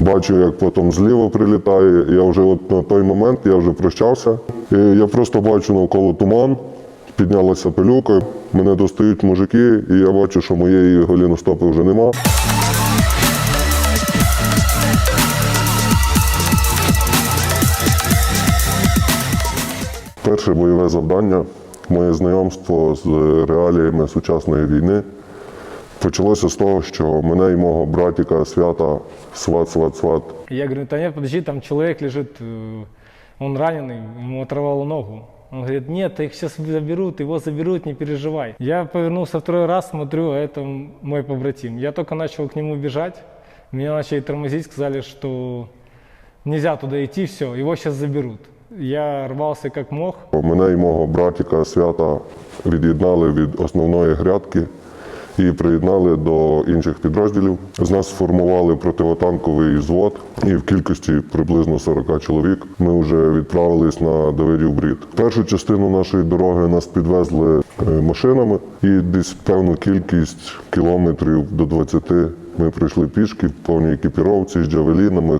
Бачу, як потім зліва прилітає. Я вже от на той момент я вже прощався. І я просто бачу навколо туман, піднялася пилюка, мене достають мужики, і я бачу, що моєї голіностопи вже нема. Перше бойове завдання, моє знайомство з реаліями сучасної війни почалося з того, що мене і мого братіка свята сват, сват, сват Я говорю, да нет, подожди, там человек лежит, э, он раненый, ему оторвало ногу. Он говорит, нет, их сейчас заберут, его заберут, не переживай. Я повернулся второй раз, смотрю, а это мой побратим. Я только начал к нему бежать, меня начали тормозить, сказали, что нельзя туда идти, все, его сейчас заберут. Я рвался как мог, Мене і мого братіка свята від'єднали від основної грядки і приєднали до інших підрозділів. З нас сформували противотанковий взвод, і в кількості приблизно 40 чоловік ми вже відправились на Давидів Брід. Першу частину нашої дороги нас підвезли е, машинами, і десь певну кількість кілометрів до 20 ми прийшли пішки в повній екіпіровці з джавелінами.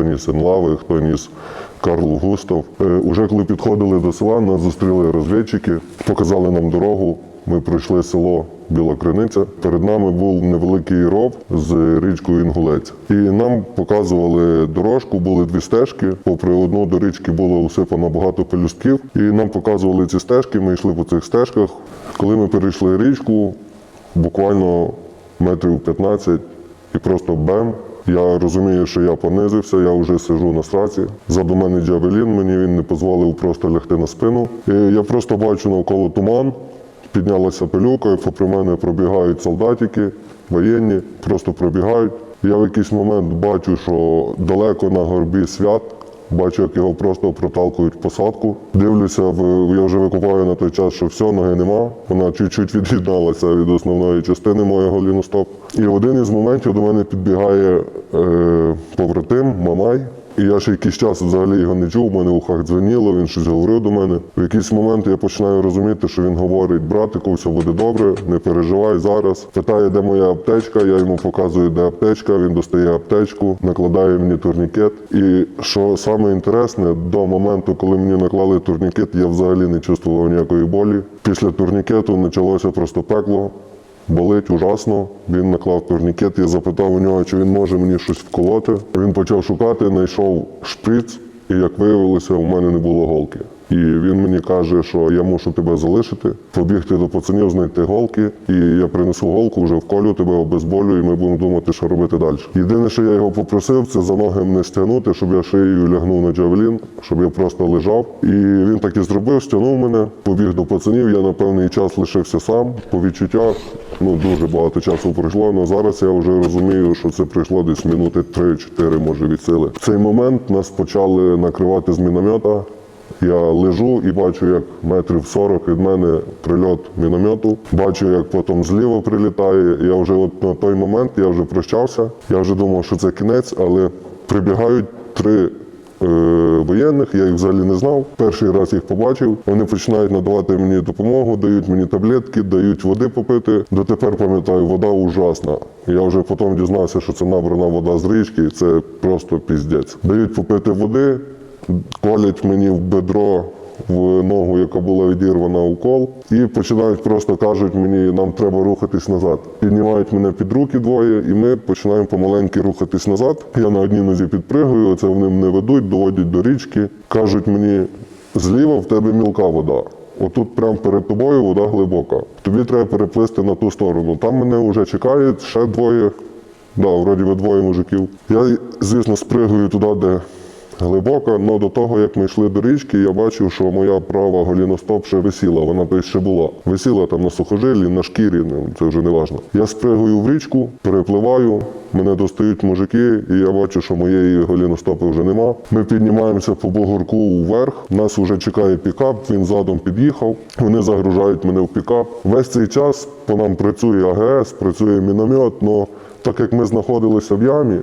Хто ніс Енлави, хто ніс Карл Густав. Е, Уже коли підходили до села, нас зустріли розвідчики, показали нам дорогу. Ми пройшли село Біла Криниця. Перед нами був невеликий ров з річкою Інгулець. І нам показували дорожку, були дві стежки. Попри одну до річки було усипано багато пелюстків. І нам показували ці стежки. Ми йшли по цих стежках. Коли ми перейшли річку, буквально метрів 15 і просто бем. Я розумію, що я понизився, я вже сижу на сраці. Заду мене джавелін, мені він не дозволив просто лягти на спину. І я просто бачу навколо туман, піднялася пилюка, і попри мене пробігають солдатики, воєнні, просто пробігають. Я в якийсь момент бачу, що далеко на горбі свят. Бачу, як його просто проталкують в посадку. Дивлюся, я вже викупаю на той час, що все, ноги нема. Вона чуть-чуть від'єдналася від основної частини моєго ліностоп. І в один із моментів до мене підбігає е, побратим Мамай. І я ще якийсь час взагалі його не чув, у мене в ухах дзвеніло, він щось говорив до мене. В якийсь момент я починаю розуміти, що він говорить: братику, все буде добре, не переживай зараз. Питає, де моя аптечка, я йому показую, де аптечка, він достає аптечку, накладає мені турнікет. І що саме інтересне, до моменту, коли мені наклали турнікет, я взагалі не чувствував ніякої болі. Після турнікету почалося просто пекло. Болить ужасно. Він наклав турнікет. Я запитав у нього, чи він може мені щось вколоти. Він почав шукати, знайшов шприц, і як виявилося, у мене не було голки. І він мені каже, що я мушу тебе залишити, побігти до пацанів, знайти голки, і я принесу голку, вже вколю тебе обезболю, і ми будемо думати, що робити далі. Єдине, що я його попросив, це за ноги мене стягнути, щоб я шиєю лягнув на джавелін, щоб я просто лежав. І він так і зробив, стягнув мене, побіг до пацанів. Я на певний час лишився сам. По відчуттях ну дуже багато часу пройшло. але зараз я вже розумію, що це пройшло десь минути 3-4, може від сили. В цей момент нас почали накривати з міномета. Я лежу і бачу, як метрів 40 від мене прильот міномету. Бачу, як потім зліва прилітає. Я вже от на той момент я вже прощався. Я вже думав, що це кінець, але прибігають три. е, Воєнних, я їх взагалі не знав. Перший раз їх побачив. Вони починають надавати мені допомогу, дають мені таблетки, дають води попити. Дотепер пам'ятаю, вода ужасна. Я вже потім дізнався, що це набрана вода з річки, це просто піздець. Дають попити води, колять мені в бедро в ногу, яка була відірвана укол, і починають просто кажуть мені, нам треба рухатись назад. Піднімають мене під руки двоє, і ми починаємо помаленьки рухатись назад. Я на одній нозі підпригую, це вони мене ведуть, доводять до річки. Кажуть мені, зліва в тебе мілка вода. Отут прямо перед тобою вода глибока. Тобі треба переплисти на ту сторону. Там мене вже чекають ще двоє. Да, вроді би двоє мужиків. Я, звісно, спригую туди, де глибоко, але до того, як ми йшли до річки, я бачив, що моя права голіностоп ще висіла, вона то ще була. Висіла там на сухожилі, на шкірі, ну, це вже не важливо. Я спригую в річку, перепливаю, мене достають мужики, і я бачу, що моєї голіностопи вже нема. Ми піднімаємося по бугорку вверх. Нас вже чекає пікап, він задом під'їхав. Вони загружають мене в пікап. Весь цей час по нам працює АГС, працює міномет, але так як ми знаходилися в ямі,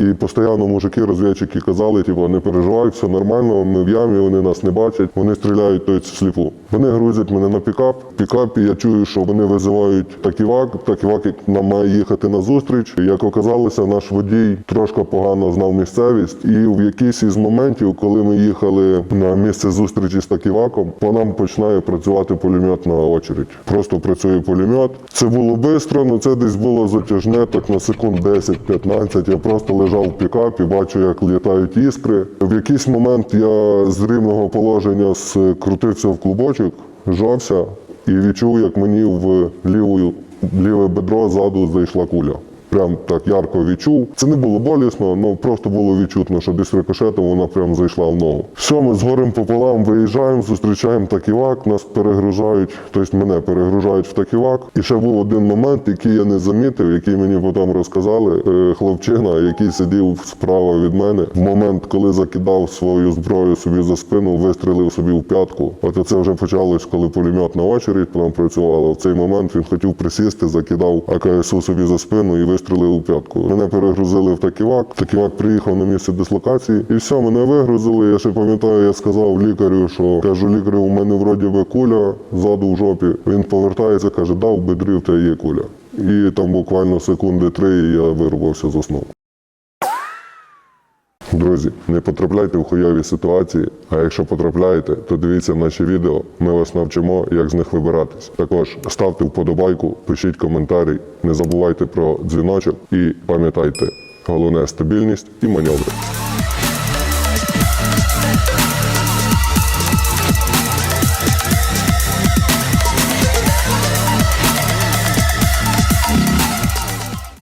І постійно мужики, розвідчики казали, типу, не переживай, все нормально, ми в ямі, вони нас не бачать, вони стріляють той сліпу. Вони грузять мене на пікап. В пікапі я чую, що вони визивають таківак. Таківак нам має їхати на зустріч. Як оказалося, наш водій трошки погано знав місцевість, і в якийсь із моментів, коли ми їхали на місце зустрічі з таківаком, по нам починає працювати пулеметна очередь. Просто працює пулемет. Це було швидко, але це десь було затяжне, так на секунд 10-15. Я просто лежав в пікапі, бачу, як літають іскри. В якийсь момент я з рівного положення скрутився в клубочок, жався і відчув, як мені в ліву, ліве бедро ззаду зайшла куля. Прям так ярко відчув. Це не було болісно, але просто було відчутно, що десь рикошетом вона прям зайшла в ногу. Все, ми з горем пополам виїжджаємо, зустрічаємо таківак, нас перегружають, тобто мене перегружають в таківак. І ще був один момент, який я не замітив, який мені потім розказали. Е, Хлопчина, який сидів справа від мене, в момент, коли закидав свою зброю собі за спину, вистрілив собі в п'ятку. От це вже почалось, коли пулеметна очередь там працювала. В цей момент він хотів присісти, закидав АКСУ собі за спину і вистрілив у п'ятку. Мене перегрузили в таківак. Таківак приїхав на місце дислокації, і все, мене вигрузили. Я ще пам'ятаю, я сказав лікарю, що кажу, лікарю, у мене вроді би куля ззаду в жопі. Він повертається, каже, дав бедрів, та є куля. І там буквально секунди три, я вирубався, заснув. Друзі, не потрапляйте в хуйові ситуації. А якщо потрапляєте, то дивіться наші відео. Ми вас навчимо, як з них вибиратись. Також ставте вподобайку, пишіть коментарі, не забувайте про дзвіночок і пам'ятайте, головне стабільність і маневри.